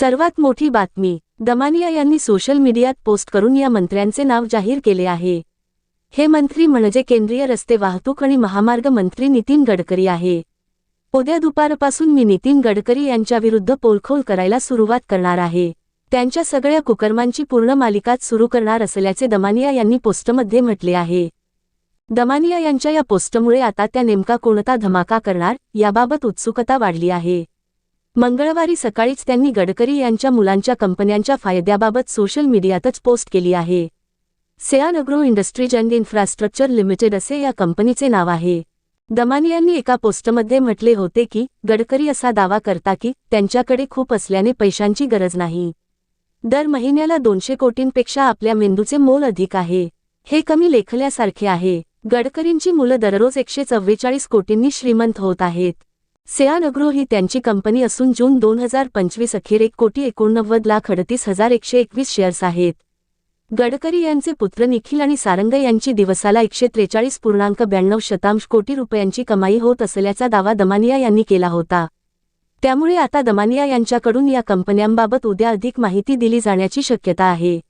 सर्वात मोठी बातमी दमानिया यांनी सोशल मीडियात पोस्ट करून या मंत्र्यांचे नाव जाहीर केले आहे. हे मंत्री म्हणजे केंद्रीय रस्ते वाहतूक आणि महामार्ग मंत्री नितीन गडकरी आहे. उद्या दुपारपासून मी नितीन गडकरी यांच्याविरुद्ध पोलखोल करायला सुरुवात करणार आहे. त्यांच्या सगळ्या कुकर्मांची पूर्ण मालिकाच सुरू करणार असल्याचे दमानिया यांनी पोस्टमध्ये म्हटले आहे. दमानिया यांच्या या पोस्टमुळे आता त्या नेमका कोणता धमाका करणार याबाबत उत्सुकता वाढली आहे. मंगळवारी सकाळीच त्यांनी गडकरी यांच्या मुलांच्या कंपन्यांच्या फायद्याबाबत सोशल मीडियातच पोस्ट केली आहे. Seyan agro industries and infrastructure limited असे या कंपनीचे नाव आहे. दमानी यांनी एका पोस्टमध्ये म्हटले होते की गडकरी असा दावा करता की त्यांच्याकडे खूप असल्याने पैशांची गरज नाही. दर महिन्याला दोनशे कोटींपेक्षा आपल्या मेंदूचे मोल अधिक आहे. हे कमी लेखल्यासारखे आहे. गडकरींची मुलं दररोज एकशे चव्वेचाळीस कोटींनी श्रीमंत होत आहेत. सेयान अग्रो ही त्यांची कंपनी असून जून दोन हजार पंचवीस अखेर एक कोटी एकोणनव्वद लाख अडतीस हजार एकशे एकवीस शेअर्स आहेत. गडकरी यांचे पुत्र निखिल आणि सारंग यांची दिवसाला एकशे त्रेचाळीस पूर्णांक ब्याण्णव शतांश कोटी रुपयांची कमाई होत असल्याचा दावा दमानिया यांनी केला होता. त्यामुळे आता दमानिया यांच्याकडून या कंपन्यांबाबत उद्या अधिक माहिती दिली जाण्याची शक्यता आहे.